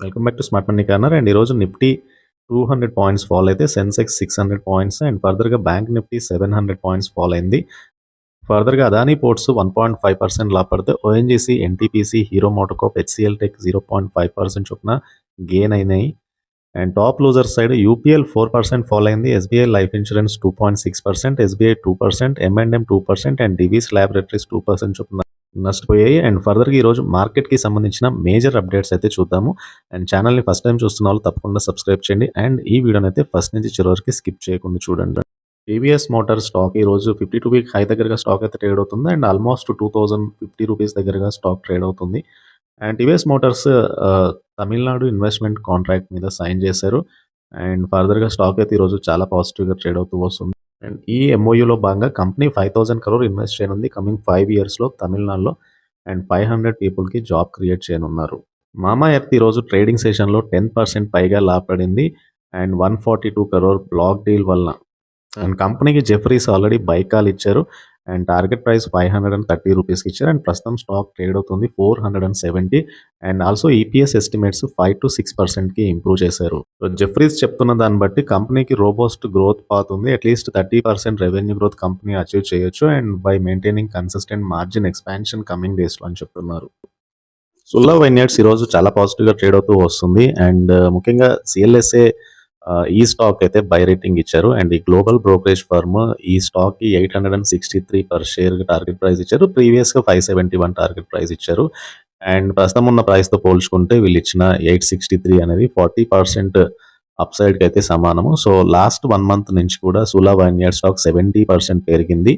Welcome back to smart money corner. And ఈరోజు Nifty two hundred points fall అయితే Sensex six hundred points. And ఫర్దర్గా bank Nifty seven hundred points fall అయింది. ఫర్దర్గా Adani ports one point five percent లాపడితే ONGC NTPC Hero MotoCorp HCL tech zero point five percent చొప్పున gain అయినాయి. And top loser side UPL four percent fall అయింది. SBI life insurance two point six percent SBI two percent M and M two percent and Divi's laboratories two percent చొప్పున నష్టపోయాయి. And ఫర్దర్గా ఈరోజు మార్కెట్కి సంబంధించిన major updates అయితే చూద్దాము. And ఛానల్ని ఫస్ట్ టైం చూస్తున్న వాళ్ళు తప్పకుండా సబ్స్క్రైబ్ చేయండి. అండ్ ఈ వీడియోని అయితే ఫస్ట్ నుంచి చివరికి స్కిప్ చేయకుండా చూడండి. టీవీఎస్ మోటార్ స్టాక్ ఈ రోజు ఫిఫ్టీ టూ వీక్ హై దగ్గరగా స్టాక్ అయితే ట్రేడ్ అవుతుంది. And almost two thousand fifty rupees దగ్గరగా స్టాక్ ట్రేడ్ అవుతుంది. And TVS motors Tamil Nadu investment contract మీద సైన్ చేశారు. అండ్ ఫర్దర్గా స్టాక్ అయితే ఈరోజు చాలా పాజిటివ్గా ట్రేడ్ అవుతూ వస్తుంది. అండ్ ఈ ఎంఓయూలో భాగంగా company five thousand crore invest చేయనుంది కమింగ్ ఫైవ్ ఇయర్స్లో తమిళనాడులో. అండ్ ఫైవ్ హండ్రెడ్ పీపుల్కి జాబ్ క్రియేట్ చేయనున్నారు. మామా ఎర్త్ ఈరోజు ట్రేడింగ్ సెషన్లో టెన్ పర్సెంట్ పైగా లాభపడింది and one forty two crore block deal వల్ల అండ్ కంపెనీకి జెఫరీస్ ఆల్రెడీ బైకాలు ఇచ్చారు. And target price five hundred and thirty రూపీస్కి ఇచ్చారు అండ్ ప్రస్తుతం స్టాక్ ట్రేడ్ అవుతుంది four hundred and seventy and also EPS estimates five to six పర్సెంట్కి improve చేశారు. సో జెఫ్రీస్ చెప్తున్న దాన్ని బట్టి కంపెనీకి రోబోస్ట్ గ్రోత్ పాత్ ఉంది. At least thirty percent revenue growth company achieve చేయొచ్చు. And by maintaining consistent margin expansion coming డేస్లో అని చెప్తున్నారు. సుల్లా వైన్యార్డ్స్ ఈరోజు చాలా పాజిటివ్గా ట్రేడ్ అవుతూ వస్తుంది. అండ్ uh, ముఖ్యంగా సిఎల్ఎస్ఏ ఈ స్టాక్ అయితే బై రేటింగ్ ఇచ్చారు. అండ్ ఈ గ్లోబల్ బ్రోకరేజ్ ఫర్మ్ ఈ స్టాక్కి eight hundred and sixty three per share target price ఇచ్చారు. ప్రీవియస్గా five seventy one target price ఇచ్చారు. అండ్ ప్రస్తుతం ఉన్న ప్రైస్తో పోల్చుకుంటే వీళ్ళు ఇచ్చిన ఎయిట్ సిక్స్టీ త్రీ అనేది ఫార్టీ పర్సెంట్ అప్ సైడ్కి అయితే సమానము. సో లాస్ట్ వన్ మంత్ నుంచి కూడా Sula one year stock seventy percent పెరిగింది.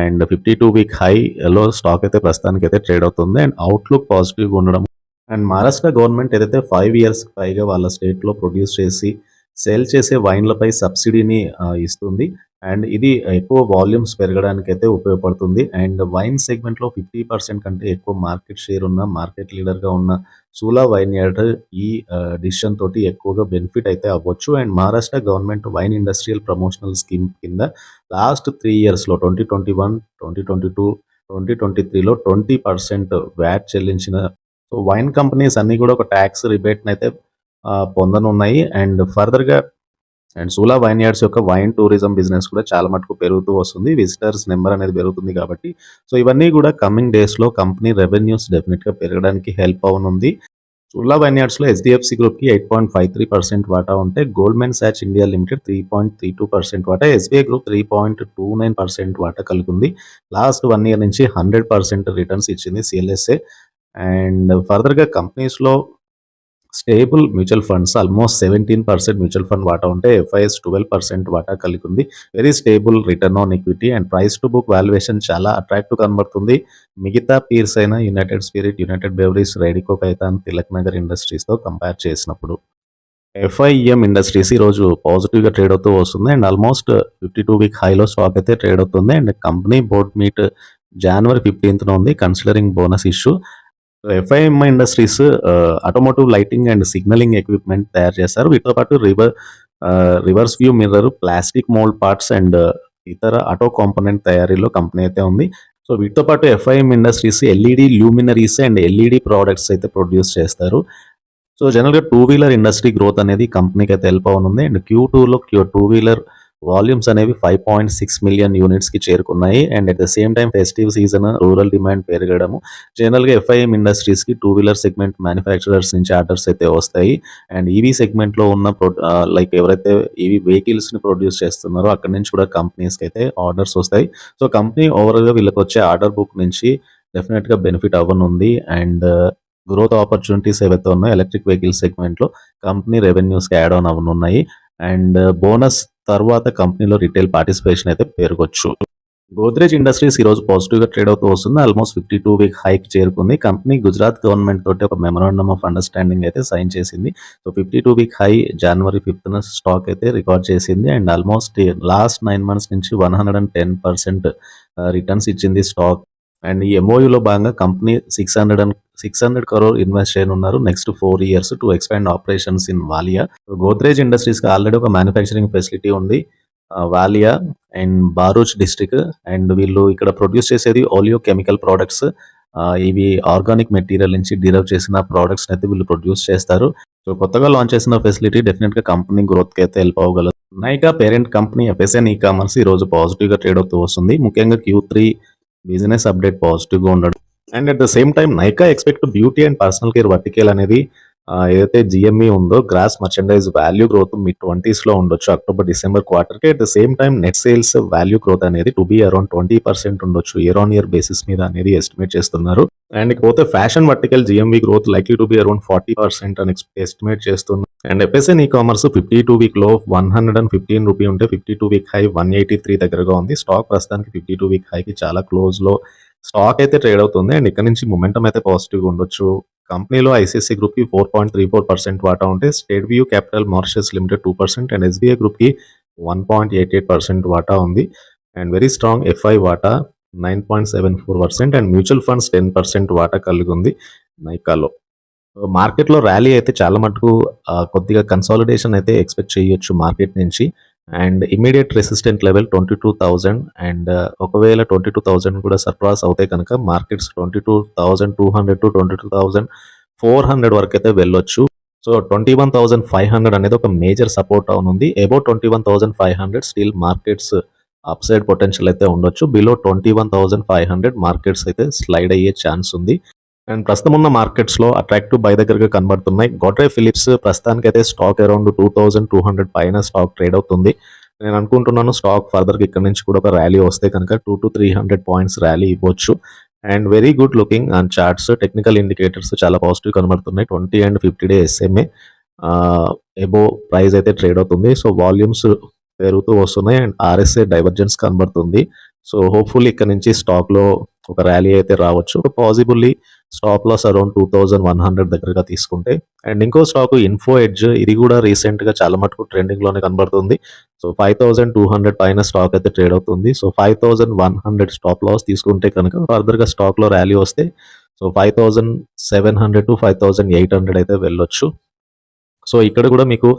అండ్ ఫిఫ్టీ టూ వీక్ హైలో స్టాక్ అయితే ప్రస్తుతానికి అయితే ట్రేడ్ అవుతుంది. అండ్ అవుట్లుక్ పాజిటివ్గా ఉండడం. అండ్ మహారాష్ట్ర గవర్నమెంట్ ఏదైతే ఫైవ్ ఇయర్స్ పైగా వాళ్ళ స్టేట్లో ప్రొడ్యూస్ చేసి సేల్ చేసే వైన్లపై సబ్సిడీని ఇస్తుంది. అండ్ ఇది ఎక్కువ వాల్యూమ్స్ పెరగడానికి అయితే ఉపయోగపడుతుంది. అండ్ వైన్ సెగ్మెంట్లో ఫిఫ్టీ పర్సెంట్ కంటే ఎక్కువ మార్కెట్ షేర్ ఉన్న మార్కెట్ లీడర్గా ఉన్న సూలా వైన్ యార్డ్ ఈ డిసిషన్ తోటి ఎక్కువగా బెనిఫిట్ అయితే అవ్వచ్చు. And Maharashtra government wine industrial promotional scheme కింద లాస్ట్ త్రీ ఇయర్స్లో twenty twenty one twenty twenty two twenty twenty త్రీలో ట్వంటీ పర్సెంట్ వ్యాట్ చెల్లించిన సో వైన్ కంపెనీస్ అన్నీ కూడా ఒక ట్యాక్స్ రిబేట్ని అయితే పొందనున్నాయి. అండ్ ఫర్దర్గా అండ్ సూలా వైన్ యార్డ్స్ యొక్క వైన్ టూరిజం బిజినెస్ కూడా చాలా మటుకు పెరుగుతూ వస్తుంది. విజిటర్స్ నెంబర్ అనేది పెరుగుతుంది కాబట్టి. సో ఇవన్నీ కూడా కమింగ్ డేస్లో కంపెనీ రెవెన్యూస్ డెఫినెట్గా పెరగడానికి హెల్ప్ అవునుంది. సుల్లా వైన్ యార్డ్స్లో హెచ్డిఎఫ్సి గ్రూప్కి eight point five three percent వాటా ఉంటే Goldman Sachs India limited three point three two percent వాటా SBI group three point two nine percent వాటా కలిగి ఉంది లాస్ట్ వన్ ఇయర్ నుంచి హండ్రెడ్ పర్సెంట్ రిటర్న్స్ ఇచ్చింది సిఎల్ఎస్ఏ అండ్ ఫర్దర్గా కంపెనీస్లో stable mutual funds almost seventeen percent mutual fund వాటా ఉంటే ఎఫ్ఐఎస్ ట్వెల్వ్ పర్సెంట్ వాటా కలిగి ఉంది very stable return on equity and price to book valuation చాలా అట్రాక్టివ్ కనబడుతుంది. మిగతా పీర్స్ అయిన United Spirit United Breweries Radico Khaitan Tilak Nagar ఇండస్ట్రీస్తో compare చేసినప్పుడు ఎఫ్ఐఎం ఇండస్ట్రీస్ ఈరోజు పాజిటివ్గా ట్రేడ్ అవుతూ వస్తుంది and almost fifty two week హైలో స్టాక్ అయితే ట్రేడ్ అవుతుంది. అండ్ కంపెనీ బోర్డ్ మీట్ జనవరి ఫిఫ్టీన్త్న ఉంది. Considering bonus issue FIEM industries automotive lighting and signalling equipment తయారు చేస్తారు వీటితో పాటు rear rear view mirror plastic mould parts and ఇతర ఆటో కాంపోనెంట్ తయారీలో కంపెనీ అయితే ఉంది. సో వీటితో పాటు FIEM industries LED luminaries and LED products అయితే ప్రొడ్యూస్ చేస్తారు. సో జనరల్గా టూ వీలర్ ఇండస్ట్రీ గ్రోత్ అనేది కంపెనీకి అయితే హెల్ప్ అవునుంది అండ్ క్యూ టూలో క్యూ టూ వీలర్ వాల్యూమ్స్ అనేవి ఫైవ్ పాయింట్ సిక్స్ మిలియన్ యూనిట్స్కి చేరుకున్నాయి. And at the same time festive season rural demand పెరగడము. జనరల్గా ఎఫ్ఐఎం ఇండస్ట్రీస్కి టూ వీలర్ సెగ్మెంట్ మ్యానుఫ్యాక్చరర్స్ నుంచి ఆర్డర్స్ అయితే వస్తాయి. అండ్ ఈవీ సెగ్మెంట్లో ఉన్న లైక్ ఎవరైతే ఈవీ వెహికల్స్ని ప్రొడ్యూస్ చేస్తున్నారో అక్కడ నుంచి కూడా కంపెనీస్కి అయితే ఆర్డర్స్ వస్తాయి. సో కంపెనీ ఓవరాల్గా వీళ్ళకి వచ్చే ఆర్డర్ బుక్ నుంచి డెఫినెట్గా బెనిఫిట్ అవ్వనుంది. అండ్ గ్రోత్ ఆపర్చునిటీస్ ఏవైతే ఉన్నాయో ఎలక్ట్రిక్ వెహికల్ సెగ్మెంట్లో కంపెనీ రెవెన్యూస్కి యాడ్ ఆన్ అవ్వనున్నాయి. అండ్ బోనస్ తర్వాత కంపెనీలో రిటైల్ పార్టిసిపేషన్ అయితే పెరగొచ్చు. గోద్రేజ్ ఇండస్ట్రీస్ ఈ రోజు పాజిటివ్గా ట్రేడ్ అవుతూ వస్తుంది. ఆల్మోస్ట్ ఫిఫ్టీ టూ వీక్ హైక్ చేరుకుంది. కంపెనీ గుజరాత్ గవర్నమెంట్ తోటి ఒక మెమరాండమ్ ఆఫ్ అండర్స్టాండింగ్ అయితే సైన్ చేసింది. So fifty two week high జనవరి ఫిఫ్త్ స్టాక్ అయితే రికార్డ్ చేసింది. And almost last nine months నుంచి one hundred and ten percent returns ఇచ్చింది స్టాక్. అండ్ ఈ ఎంఓయూలో భాగంగా company six hundred and six hundred crore invest చేయనున్నారు. Next four years to expand operations in Valia Godrej ఇండస్ట్రీస్కి already ఒక manufacturing facility ఉంది. Valia and Bharuch district and వీళ్ళు ఇక్కడ produce చేసేది ఓలియో కెమికల్ ప్రోడక్ట్స్ ఇవి ఆర్గానిక్ మెటీరియల్ నుంచి derive చేసిన products అయితే వీళ్ళు ప్రొడ్యూస్ చేస్తారు. సో కొత్తగా లాంచ్ చేసిన ఫెసిలిటీ డెఫినెట్గా కంపెనీ గ్రోత్కి అయితే help అవ్వగలదు. Nykaa parent company FSN E commerce ఈ రోజు పాజిటివ్గా ట్రేడ్ అవుతూ వస్తుంది. ముఖ్యంగా క్యూ త్రీ బిజినెస్ అప్డేట్ పాజిటివ్గా ఉండడం and at the same time Nykaa expect beauty and personal care vertical అనేది ఏదైతే జిఎంఈ ఉందో gross merchandise value growth mid ట్వంటీస్లో ఉండొచ్చు October December క్వార్టర్కి at the same time net sales value growth అనేది to be around twenty percent ఉండొచ్చు year on year basis మీద అనేది estimate చేస్తున్నారు. And ఇకపోతే fashion vertical GMV growth likely to be around forty percent అని estimate చేస్తున్నారు. And FSN e commerce fifty two వీక్లో one hundred and fifteen rupee ఉంటే fifty two week high one eighty three దగ్గరగా ఉంది. Stock ప్రస్తుతానికి fifty two week హైకి చాలా క్లోజ్లో స్టాక్ అయితే ట్రేడ్ అవుతుంది అండ్ ఇక్కడ నుంచి మొమెంటం అయితే పాజిటివ్ ఉండొచ్చు. కంపెనీలో ఐసీసీ గ్రూప్కి four point three four percent వాటా ఉంటే Steadview capital Mauritius limited two percent and SBI గ్రూప్కి one point eight eight percent వాటా ఉంది. అండ్ వెరీ స్ట్రాంగ్ ఎఫ్ఐ వాటా nine point seven four percent and mutual funds ten percent వాటా కలిగి ఉంది నైకాలో. మార్కెట్లో ర్యాలీ అయితే చాలా మటుకు కొద్దిగా కన్సాలిడేషన్ అయితే ఎక్స్పెక్ట్ చేయొచ్చు మార్కెట్ నుంచి. And immediate resistant level twenty two thousand and uh, ఒకవేళ ట్వంటీ టూ థౌజండ్ కూడా సర్ప్రాస్ అవుతాయి కనుక markets twenty two thousand two hundred to twenty two thousand four hundred వరకు అయితే వెళ్ళొచ్చు. So twenty one thousand five hundred అనేది ఒక major support ఉంది. About twenty one thousand five hundred still markets uh, up side potential అయితే ఉండొచ్చు. Below twenty one thousand five hundred markets అయితే slide అయ్యే ఛాన్స్ ఉంది. అండ్ ప్రస్తుతం ఉన్న మార్కెట్స్లో అట్రాక్టివ్ బై దగ్గరగా కనబడుతున్నాయి. గోడ్రే ఫిలిప్స్ ప్రస్తుతానికి అయితే stock around two thousand two hundred పైన స్టాక్ ట్రేడ్ అవుతుంది. నేను అనుకుంటున్నాను స్టాక్ ఫర్దర్కి ఇక్కడ నుంచి కూడా ఒక ర్యాలీ వస్తే కనుక two to three hundred points rally ఇవ్వచ్చు. And very good looking and charts technical indicators చాలా పాజిటివ్ కనబడుతున్నాయి. Twenty and fifty day SMA above price అయితే ట్రేడ్ అవుతుంది. సో వాల్యూమ్స్ పెరుగుతూ వస్తున్నాయి అండ్ ఆర్ఎస్ఏ డైవర్జెన్స్ కనబడుతుంది. సో హోప్ఫుల్లీ ఇక్కడ నుంచి స్టాక్లో ఒక ర్యాలీ అయితే రావచ్చు. Possibly stop loss around two thousand one hundred దగ్గరగా తీసుకుంటే అండ్ ఇంకో స్టాక్ ఇన్ఫో ఎడ్జ్ ఇది కూడా రీసెంట్గా చాలా మటుకు ట్రెండింగ్లోనే కనబడుతుంది. So five thousand two hundred పైన స్టాక్ అయితే ట్రేడ్ అవుతుంది. So five thousand one hundred stop loss తీసుకుంటే కనుక ఫర్దర్గా స్టాక్లో ర్యాలీ వస్తే so five thousand seven hundred to five thousand eight hundred అయితే వెళ్ళొచ్చు. సో ఇక్కడ కూడా మీకు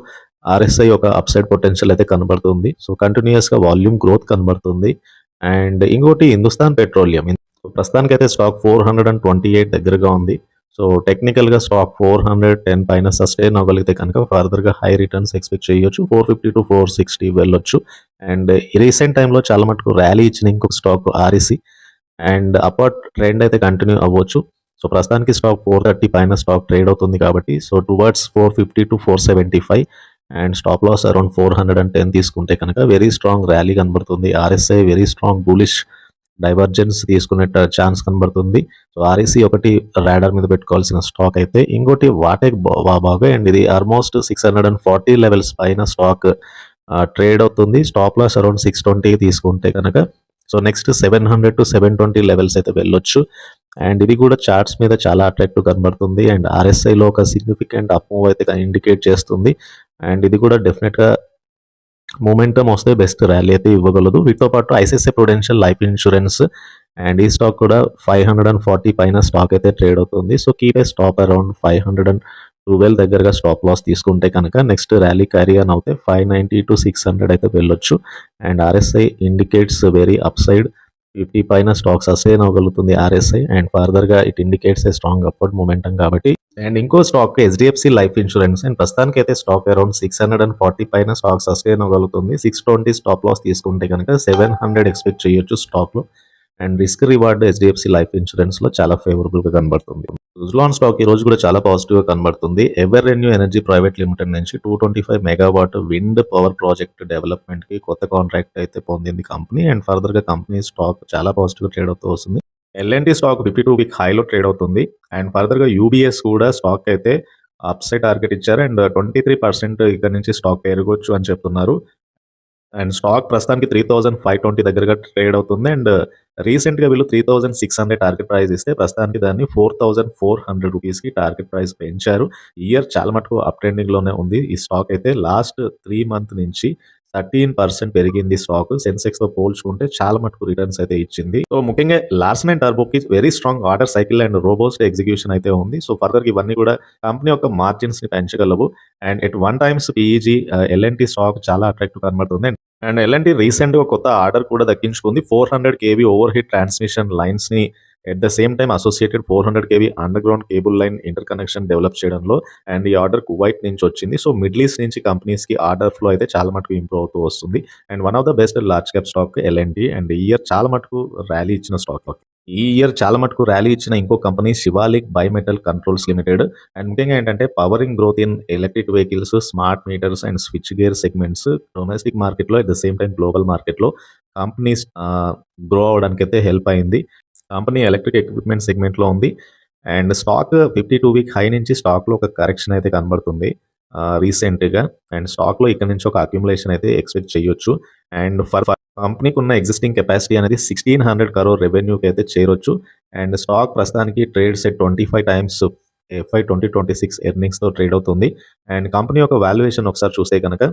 ఆర్ఎస్ఐ ఒక అప్సైడ్ పొటెన్షియల్ అయితే కనబడుతుంది. సో కంటిన్యూస్గా వాల్యూమ్ గ్రోత్ కనబడుతుంది. అండ్ ఇంకోటి హిందుస్థాన్ పెట్రోలియం. ప్రస్తుతానికి అయితే stock four hundred and twenty eight దగ్గరగా ఉంది. సో టెక్నికల్గా స్టాక్ ఫోర్ హండ్రెడ్ టెన్ పైన సస్టైన్ అవ్వగలిగితే కనుక ఫర్దర్గా హై రిటర్న్స్ ఎక్స్పెక్ట్ చేయొచ్చు. Four fifty to four sixty వెళ్ళొచ్చు. అండ్ రీసెంట్ టైంలో చాలా మటుకు ర్యాలీ ఇచ్చిన ఇంకొక stock REC and apart trend అయితే కంటిన్యూ అవ్వచ్చు. సో ప్రస్తుతానికి స్టాక్ ఫోర్ థర్టీ పైన స్టాక్ ట్రేడ్ అవుతుంది కాబట్టి so towards four fifty to four seventy five and stop loss around four hundred and ten తీసుకుంటే కనుక వెరీ స్ట్రాంగ్ ర్యాలీ కనబడుతుంది. RSI very strong bullish divergence తీసుకునే chance కనబడుతుంది. So REC ఒకటి radar మీద పెట్టుకోవాల్సిన స్టాక్ అయితే ఇంకోటి వాటెక్ బాగా అండ్ ఇది almost six hundred and forty levels పైన స్టాక్ ట్రేడ్ అవుతుంది. Stop loss around six twenty తీసుకుంటే కనుక so next seven hundred to seven twenty levels అయితే వెళ్ళొచ్చు. అండ్ ఇది కూడా చార్ట్స్ మీద చాలా అట్రాక్టివ్ కనబడుతుంది. అండ్ ఆర్ఎస్ఐలో ఒక సిగ్నిఫికెంట్ అప్ మూవ్ అయితే ఇండికేట్ చేస్తుంది. అండ్ ఇది కూడా డెఫినెట్గా మూమెంటం వస్తే బెస్ట్ ర్యాలీ అయితే ఇవ్వగలదు. వీటితో పాటు ICICI prudential life insurance and ఈ స్టాక్ కూడా ఫైవ్ హండ్రెడ్ అండ్ ఫార్టీ పైన స్టాక్ అయితే ట్రేడ్ అవుతుంది. So keep a stop around five hundred and twelve దగ్గరగా స్టాప్ లాస్ తీసుకుంటే కనుక నెక్స్ట్ ర్యాలీ క్యారీ అని అవుతే five ninety to six hundred అయితే వెళ్ళొచ్చు. And RSI indicates very up side fifty పైన స్టాక్ సస్టైన్ అవ్వగలుగుతుంది ఆర్ఎస్ఐ. అండ్ ఫర్దర్గా it indicates a strong upward momentum కాబట్టి. అండ్ ఇంకో stock HDFC life insurance and ప్రస్తుతానికి అయితే stock around six hundred and forty పైన స్టాక్ సస్టైన్ అవ్వగలుగుతుంది six twenty stop loss తీసుకుంటే కనుక సెవెన్ హండ్రెడ్ ఎక్స్పెక్ట్ చేయొచ్చు స్టాక్లో and risk reward HDFC life ఇన్సూరెన్స్లో చాలా ఫేవరబుల్గా కనబడుతుంది. ఉజ్లాన్ స్టాక్ ఈ రోజు కూడా చాలా పాజిటివ్గా కనబడుతుంది. Ever renew energy private limited నుంచి two twenty five megawatt wind power project డెవలప్మెంట్కి కొత్త కాంట్రాక్ట్ అయితే పొందింది కంపెనీ అండ్ ఫర్దర్గా కంపెనీ స్టాక్ చాలా పాజిటివ్ ట్రేడ్ అవుతూ వస్తుంది. LNT stock fifty two week హైలో ట్రేడ్ అవుతుంది. అండ్ ఫర్దర్గా యూబీఎస్ కూడా స్టాక్ అయితే అప్సైడ్ టార్గెట్ ఇచ్చారు. అండ్ ట్వంటీ త్రీ పర్సెంట్ ఇక్కడ నుంచి స్టాక్ పెరగొచ్చు అని చెప్తున్నారు. అండ్ స్టాక్ ప్రస్తుతానికి త్రీ థౌసండ్ ఫైవ్ ట్వంటీ దగ్గరగా ట్రేడ్ అవుతుంది. అండ్ రీసెంట్గా వీళ్ళు three thousand six hundred target price ఇస్తే ప్రస్తుతానికి దాన్ని ఫోర్ థౌసండ్ ఫోర్ హండ్రెడ్ రూపీస్కి టార్గెట్ ప్రైస్ పెంచారు. ఇయర్ చాలా మటుకు అప్ ట్రెండింగ్లోనే ఉంది. ఈ స్టాక్ అయితే లాస్ట్ త్రీ మంత్ నుంచి థర్టీన్ పర్సెంట్ పెరిగింది స్టాక్. సెన్సెక్స్తో పోల్చుకుంటే చాలా మటుకు రిటర్న్స్ అయితే ఇచ్చింది. సో ముఖ్యంగా Larsen and టర్బోకి very strong order cycle and robust execution అయితే ఉంది. సో ఫర్దర్ ఇవన్నీ కూడా కంపెనీ యొక్క మార్జిన్స్ని పెంచగలవు. And at one times PEG LNT stock చాలా అట్రాక్టివ్ కనబడుతుంది. అండ్ ఎల్ఎన్టీ రీసెంట్గా కొత్త ఆర్డర్ కూడా దక్కించుకుంది. Four hundred KV overhead transmission లైన్స్ని at the same time associated four hundred KV underground cable line interconnection develop చేయడంలో అండ్ ఈ ఆర్డర్ కువైట్ నుంచి వచ్చింది. సో మిడిల్ ఈస్ట్ నుంచి కంపెనీస్కి ఆర్డర్ ఫ్లో అయితే చాలా మటుకు ఇంప్రూవ్ అవుతూ వస్తుంది. And one of the best large cap stock LNT and ఈ ఇయర్ చాలా మటుకు ర్యాలీ ఇచ్చిన స్టాక్ ఈ ఇయర్ చాలా మటుకు ర్యాలీ ఇచ్చిన ఇంకో company Shivalik bimetal controls limited and ముఖ్యంగా ఏంటంటే powering growth in electric vehicles smart meters and switch gear segments domestic మార్కెట్లో at the same time global మార్కెట్లో కంపెనీస్ గ్రో అవడానికి అయితే హెల్ప్ అయింది. కంపెనీ ఎలక్ట్రిక్ ఎక్విప్మెంట్ సెగ్మెంట్లో ఉంది. And stock fifty two week high నుంచి స్టాక్లో ఒక కరెక్షన్ అయితే కనబడుతుంది. రీసెంట్గా అండ్ స్టాక్లో ఇక్కడ నుంచి ఒక అక్యుములేషన్ అయితే ఎక్స్పెక్ట్ చేయొచ్చు. అండ్ ఫర్ కంపెనీకి ఉన్న ఎగ్జిస్టింగ్ కెపాసిటీ అనేది సిక్స్టీన్ హండ్రెడ్ కరోర్ రెవెన్యూకి అయితే చేరొచ్చు. అండ్ స్టాక్ ప్రస్తుతానికి trades at twenty five times FY twenty twenty six ఎర్నింగ్స్తో trade అవుతుంది. అండ్ కంపెనీ యొక్క వాల్యుయేషన్ ఒకసారి చూస్తే కనుక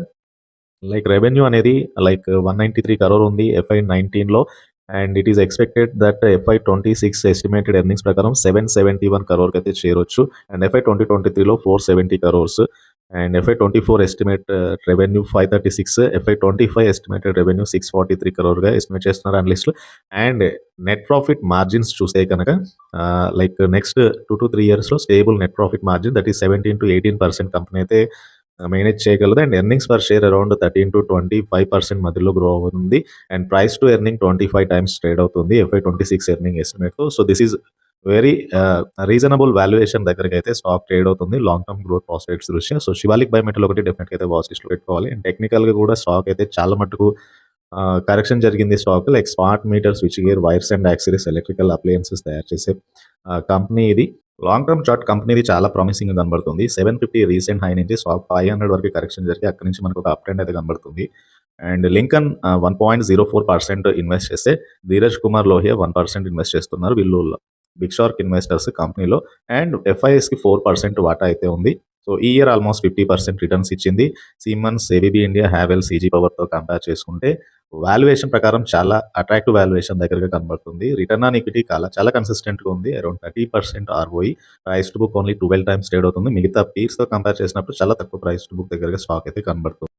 లైక్ రెవెన్యూ అనేది like one ninety three crore ఉంది ఎఫ్ఐ నైన్టీన్లో and it is expected that FY twenty six estimated earnings ప్రకారం seven seventy one కరోర్కి అయితే చేరొచ్చు. అండ్ ఎఫ్ఐ ట్వంటీ ట్వంటీ త్రీలో four seventy crores and FY twenty four estimate revenue five thirty six FY twenty five estimated revenue six forty three కరోర్గా estimate చేస్తున్నారు అనలిస్టులు and net profit margins చూస్తే కనుక like next two to three ఇయర్స్లో stable net profit margin that is seventeen to eighteen percent company అయితే manage చేయగలదు. And earnings per share around thirteen to twenty five percent మధ్యలో grow అవుతుంది. And price to earning twenty five times trade అవుతుంది f i twenty six earning ఎస్టిమేట్తో so this is very reasonable valuation దగ్గరికి అయితే stock trade అవుతుంది. Long term growth prospects దృష్ట్యా. So Shivalik buy ఒకటి డెఫినెట్గా అయితే వాచ్ లిస్ట్లో పెట్టుకోవాలి. అండ్ టెక్నికల్గా కూడా స్టాక్ అయితే చాలా మటుకు కరెక్షన్ జరిగింది stock like smart meter switch gear wires and accessories electrical appliances తయారు చేసే కంపెనీ ఇది. లాంగ్ టర్మ్ చార్ట్ కంపెనీది చాలా ప్రామిసింగ్ కనబడుతుంది. సెవెన్ ఫిఫ్టీ రీసెంట్ హై నుంచి స్టాక్ ఫైవ్ హండ్రెడ్ వరకు కరెక్షన్ జరిగి అక్కడ నుంచి మనకు ఒక అప్ ట్రెండ్ అయితే కనబడుతుంది. And Lincoln one point zero four percent invest చేస్తే Dheeraj Kumar Lohia one percent invest చేస్తున్నారు. వీళ్ళు బిగ్ షార్క్ ఇన్వెస్టర్స్ కంపెనీలో అండ్ ఎఫ్ఐఎస్కి ఫోర్ పర్సెంట్ వాటా అయితే ఉంది. సో ఈ year almost fifty percent returns ఇచ్చింది. Siemens ABB India Havells CG పవర్తో compare చేసుకుంటే వాల్యుయేషన్ ప్రకారం చాలా అట్రాక్టివ్ వాల్యుయేషన్ దగ్గరగా కనబడుతుంది. రిటర్న్ ఆన్ ఈక్విటీ చాలా చాలా కన్సిస్టెంట్గా ఉంది. Around thirty percent ROE price to book only twelve times trade అవుతుంది. మిగతా పీర్స్తో కంపేర్ చేసినప్పుడు చాలా తక్కువ ప్రైస్ టు బుక్ దగ్గరగా స్టాక్ అయితే కనబడుతుంది.